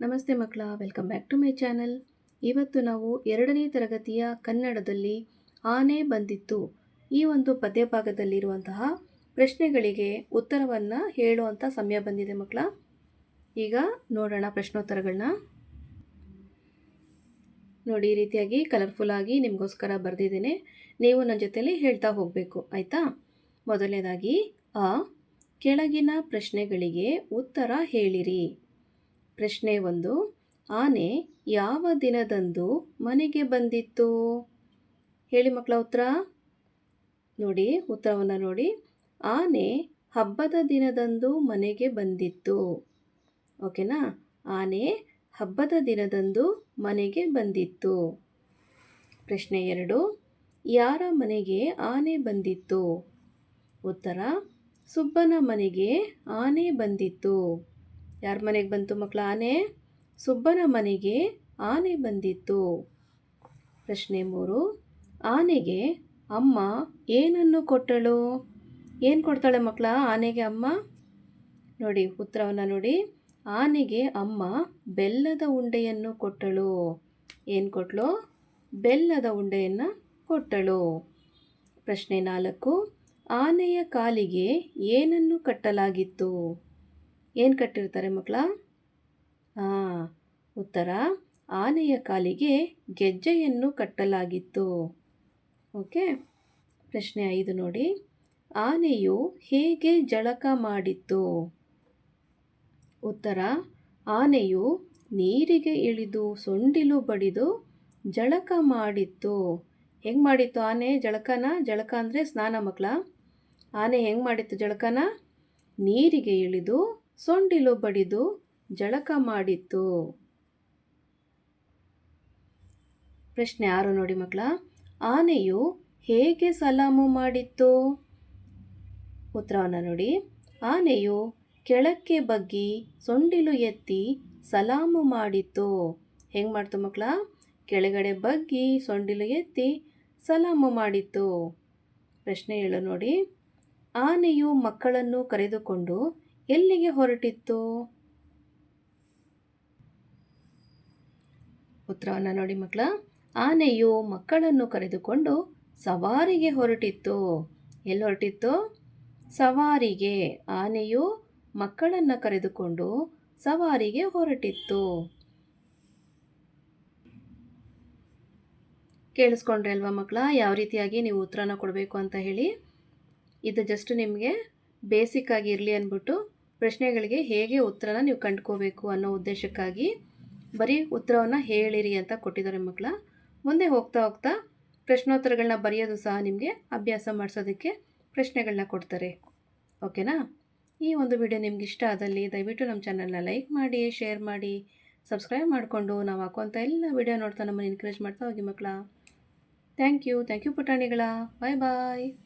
ನಮಸ್ತೆ ಮಕ್ಕಳ, welcome back to my channel. ಇವತ್ತು ನಾವು ಎರಡನೇ ತರಗತಿಯ ಕನ್ನಡದಲ್ಲಿ ಆನೆ ಬಂದಿತ್ತು. ಈ ಒಂದು ಪದ್ಯಭಾಗದಲ್ಲಿರುವಂತಹ ಪ್ರಶ್ನೆಗಳಿಗೆ ಉತ್ತರವನ್ನು ಹೇಳುವಂಥ ಸಮಯ ಬಂದಿದೆ ಮಕ್ಕಳ. ಈಗ ನೋಡೋಣ ಪ್ರಶ್ನೋತ್ತರಗಳನ್ನ ನೋಡಿ, ಈ ರೀತಿಯಾಗಿ ಕಲರ್ಫುಲ್ ಆಗಿ ನಿಮಗೋಸ್ಕರ ಬರೆದಿದ್ದೇನೆ. ನೀವು ನನ್ನ ಜೊತೆಯಲ್ಲಿ ಹೇಳ್ತಾ ಹೋಗಬೇಕು, ಆಯಿತಾ? ಮೊದಲನೇದಾಗಿ, ಆ ಕೆಳಗಿನ ಪ್ರಶ್ನೆಗಳಿಗೆ ಉತ್ತರ ಹೇಳಿರಿ. ಪ್ರಶ್ನೆ ಒಂದು, ಆನೆ ಯಾವ ದಿನದಂದು ಮನೆಗೆ ಬಂದಿತ್ತು? ಹೇಳಿ ಮಕ್ಕಳ ಉತ್ತರ. ನೋಡಿ, ಉತ್ತರವನ್ನು ನೋಡಿ. ಆನೆ ಹಬ್ಬದ ದಿನದಂದು ಮನೆಗೆ ಬಂದಿತ್ತು. ಓಕೆನಾ? ಆನೆ ಹಬ್ಬದ ದಿನದಂದು ಮನೆಗೆ ಬಂದಿತ್ತು. ಪ್ರಶ್ನೆ ಎರಡು, ಯಾರ ಮನೆಗೆ ಆನೆ ಬಂದಿತ್ತು? ಉತ್ತರ, ಸುಬ್ಬನ ಮನೆಗೆ ಆನೆ ಬಂದಿತ್ತು. ಯಾರ ಮನೆಗೆ ಬಂತು ಮಕ್ಕಳ ಆನೆ. ಸುಬ್ಬನ ಮನೆಗೆ ಆನೆ ಬಂದಿತ್ತು. ಪ್ರಶ್ನೆ ಮೂರು. ಆನೆಗೆ ಅಮ್ಮ ಏನನ್ನು ಕೊಟ್ಟಳು? ಏನು ಕೊಡ್ತಾಳೆ ಮಕ್ಕಳ ಆನೆಗೆ ಅಮ್ಮ? ನೋಡಿ, ಉತ್ತರವನ್ನು ನೋಡಿ. ಆನೆಗೆ ಅಮ್ಮ ಬೆಲ್ಲದ ಉಂಡೆಯನ್ನು ಕೊಟ್ಟಳು. ಏನು ಕೊಟ್ಟಳು ಬೆಲ್ಲದ ಉಂಡೆಯನ್ನು ಕೊಟ್ಟಳು. ಪ್ರಶ್ನೆ ನಾಲ್ಕು. ಆನೆಯ ಕಾಲಿಗೆ ಏನನ್ನು ಕಟ್ಟಲಾಗಿತ್ತು? ಏನು ಕಟ್ಟಿರ್ತಾರೆ ಮಕ್ಕಳ ಹಾಂ ಉತ್ತರ. ಆನೆಯ ಕಾಲಿಗೆ ಗೆಜ್ಜೆಯನ್ನು ಕಟ್ಟಲಾಗಿತ್ತು. ಓಕೆ, ಪ್ರಶ್ನೆ ಐದು ನೋಡಿ. ಆನೆಯು ಹೇಗೆ ಜಳಕ ಮಾಡಿತ್ತು? ಉತ್ತರ, ಆನೆಯು ನೀರಿಗೆ ಇಳಿದು ಸೊಂಡಿಲು ಬಡಿದು ಜಳಕ ಮಾಡಿತ್ತು. ಹೆಂಗೆ ಮಾಡಿತ್ತು ಆನೆ? ಜಳಕನ? ಜಳಕ ಅಂದರೆ ಸ್ನಾನ ಮಕ್ಕಳ ಆನೆ ಹೆಂಗೆ ಮಾಡಿತ್ತು ಜಳಕನ? ನೀರಿಗೆ ಇಳಿದು ಸೊಂಡಿಲು ಬಡಿದು ಜಳಕ ಮಾಡಿತ್ತು. ಪ್ರಶ್ನೆ ಆರು ನೋಡಿ ಮಕ್ಕಳ, ಆನೆಯು ಹೇಗೆ ಸಲಾಮು ಮಾಡಿತ್ತು? ಉತ್ತರವನ್ನು ನೋಡಿ, ಆನೆಯು ಕೆಳಕ್ಕೆ ಬಗ್ಗಿ ಸೊಂಡಿಲು ಎತ್ತಿ ಸಲಾಮು ಮಾಡಿತ್ತು. ಹೆಂಗೆ ಮಾಡ್ತು ಮಕ್ಕಳ? ಕೆಳಗಡೆ ಬಗ್ಗಿ ಸೊಂಡಿಲು ಎತ್ತಿ ಸಲಾಮು ಮಾಡಿತ್ತು. ಪ್ರಶ್ನೆ ಹೇಳು ನೋಡಿ, ಆನೆಯು ಮಕ್ಕಳನ್ನು ಕರೆದುಕೊಂಡು ಎಲ್ಲಿಗೆ ಹೊರಟಿತ್ತು? ಉತ್ತರವನ್ನು ನೋಡಿ ಮಕ್ಕಳ, ಆನೆಯು ಮಕ್ಕಳನ್ನು ಕರೆದುಕೊಂಡು ಸವಾರಿಗೆ ಹೊರಟಿತ್ತು. ಎಲ್ಲಿ ಹೊರಟಿತ್ತು? ಸವಾರಿಗೆ. ಆನೆಯು ಮಕ್ಕಳನ್ನು ಕರೆದುಕೊಂಡು ಸವಾರಿಗೆ ಹೊರಟಿತ್ತು. ಕೇಳಿಸ್ಕೊಂಡ್ರೆ ಅಲ್ವಾ ಮಕ್ಕಳ, ಯಾವ ರೀತಿಯಾಗಿ ನೀವು ಉತ್ತರನ ಕೊಡಬೇಕು ಅಂತ ಹೇಳಿ? ಇದು ಜಸ್ಟ್ ನಿಮಗೆ ಬೇಸಿಕ್ ಆಗಿ ಇರಲಿ ಅಂದ್ಬಿಟ್ಟು ಪ್ರಶ್ನೆಗಳಿಗೆ ಹೇಗೆ ಉತ್ತರನ ನೀವು ಕಂಡುಕೋಬೇಕು ಅನ್ನೋ ಉದ್ದೇಶಕ್ಕಾಗಿ ಬರೀ ಉತ್ತರವನ್ನು ಹೇಳಿರಿ ಅಂತ ಕೊಟ್ಟಿದ್ದಾರೆ ಮಕ್ಕಳ. ಮುಂದೆ ಹೋಗ್ತಾ ಹೋಗ್ತಾ ಪ್ರಶ್ನೋತ್ತರಗಳನ್ನ ಬರೆಯೋದು ಸಹ ನಿಮಗೆ ಅಭ್ಯಾಸ ಮಾಡಿಸೋದಕ್ಕೆ ಪ್ರಶ್ನೆಗಳನ್ನ ಕೊಡ್ತಾರೆ. ಓಕೆನಾ? ಈ ಒಂದು ವಿಡಿಯೋ ನಿಮ್ಗೆ ಇಷ್ಟ ಆದಲ್ಲಿ ದಯವಿಟ್ಟು ನಮ್ಮ ಚಾನಲ್ನ ಲೈಕ್ ಮಾಡಿ, ಶೇರ್ ಮಾಡಿ, ಸಬ್ಸ್ಕ್ರೈಬ್ ಮಾಡಿಕೊಂಡು ನಾವು ಹಾಕುವಂಥ ಎಲ್ಲ ವಿಡಿಯೋ ನೋಡ್ತಾ ನಮ್ಮನ್ನು ಎನ್ಕರೇಜ್ ಮಾಡ್ತಾ ಹೋಗಿ ಮಕ್ಕಳ. Thank you thank you ಪುಟಾಣಿಗಳ. Bye bye.